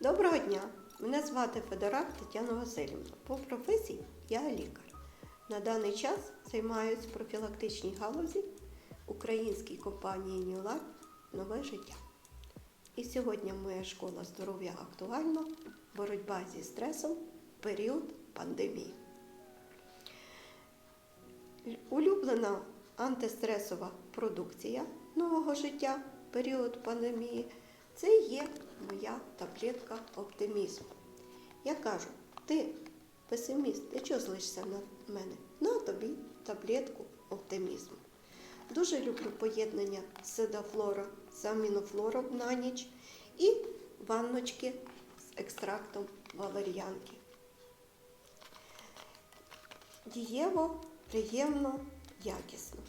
Доброго дня! Мене звати Федорак Тетяна Васильівна. По професії я лікар. На даний час займаюся в профілактичній галузі українській компанії Нюлак Нове життя. І сьогодні моя школа здоров'я актуально, боротьба зі стресом в період пандемії. Улюблена антистресова продукція нового життя в період пандемії це є моя таблетка оптимізму. Я кажу, ти песиміст, ти чого злишся на мене? На тобі таблетку оптимізму. Дуже люблю поєднання седафлора з амінофлором на ніч і ванночки з екстрактом валер'янки. Дієво, приємно, якісно.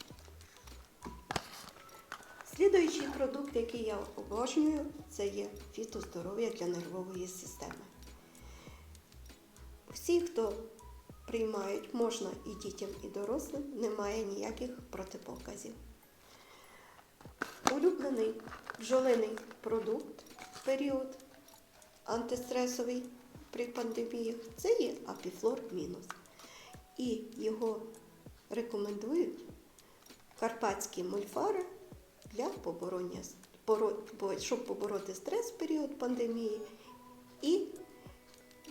Слідуючий продукт, який я обожнюю, це є фітоздоров'я для нервової системи. Всі, хто приймають, можна і дітям, і дорослим, немає ніяких протипоказів. Улюблений бджолиний продукт в період антистресовий при пандеміях це є апіфлор мінус. І його рекомендують карпатські мульфари для побороня, щоб побороти стрес в період пандемії і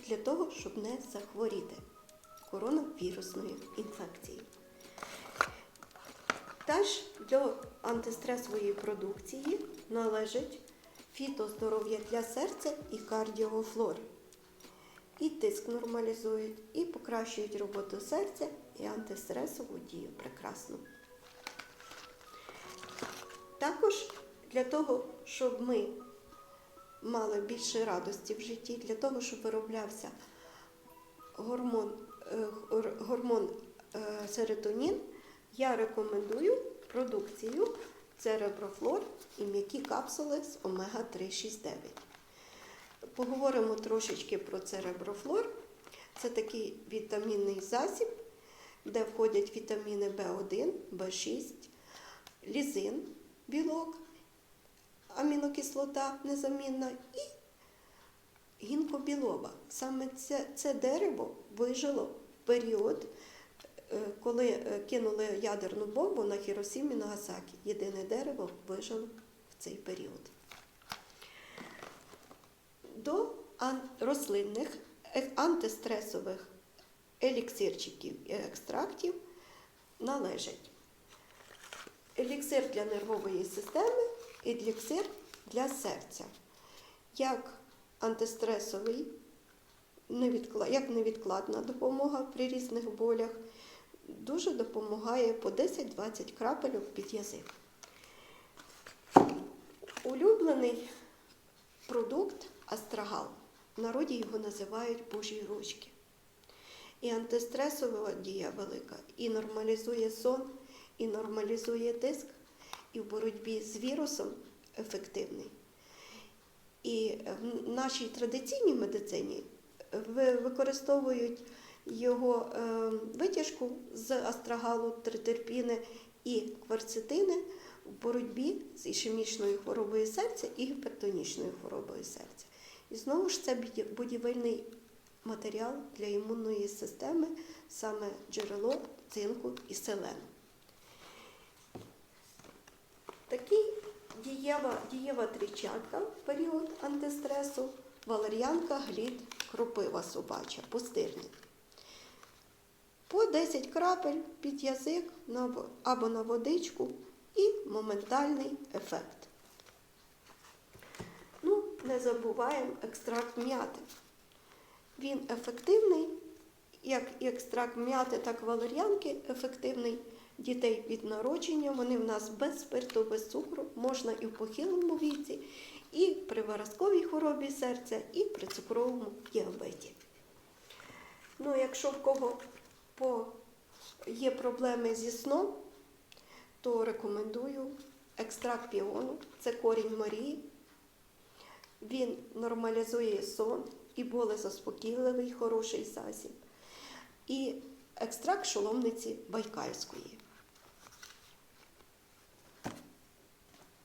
для того, щоб не захворіти коронавірусною інфекцією. Теж до антистресової продукції належить фітоздоров'я для серця і кардіофлори. І тиск нормалізують, і покращують роботу серця, і антистресову дію прекрасно. Також для того, щоб ми мали більше радості в житті, для того, щоб вироблявся гормон, е, гормон е, серотонін, я рекомендую продукцію Цереброфлор і м'які капсули з омега-369. Поговоримо трошечки про цереброфлор. Це такий вітамінний засіб, де входять вітаміни В1, В6, лізин, білок, амінокислота незамінна і гінкобілоба. Саме це, це дерево вижило в період, е, коли е, кинули ядерну бомбу на Хіросімі Нагасакі. Єдине дерево вижило в цей період. До рослинних е- антистресових еліксирчиків і екстрактів належать еліксир для нервової системи і еліксир для серця. Як антистресовий, як невідкладна допомога при різних болях, дуже допомагає по 10-20 крапельок під язик. Улюблений продукт астрагал. В народі його називають Божі ручки. І антистресова дія велика, і нормалізує сон, і нормалізує тиск, і в боротьбі з вірусом ефективний. І в нашій традиційній медицині використовують його е, витяжку з астрагалу, тритерпіни і кварцетини в боротьбі з ішемічною хворобою серця і гіпертонічною хворобою серця. І знову ж це будівельний матеріал для імунної системи, саме джерело цинку і селену. Такий дієва, дієва тричатка в період антистресу, валер'янка, глід, кропива собача, пустирник. По 10 крапель під язик або на водичку і моментальний ефект. Ну, не забуваємо екстракт м'яти. Він ефективний, як екстракт м'яти, так і валер'янки ефективний. Дітей від народження, вони в нас без спирту, без цукру, можна і в похилому віці, і при виразковій хворобі серця, і при цукровому діабеті. Ну, якщо в кого по, є проблеми зі сном, то рекомендую екстракт піону, це корінь Марії. Він нормалізує сон і болезаспокійливий, хороший засіб. І екстракт шоломниці байкальської.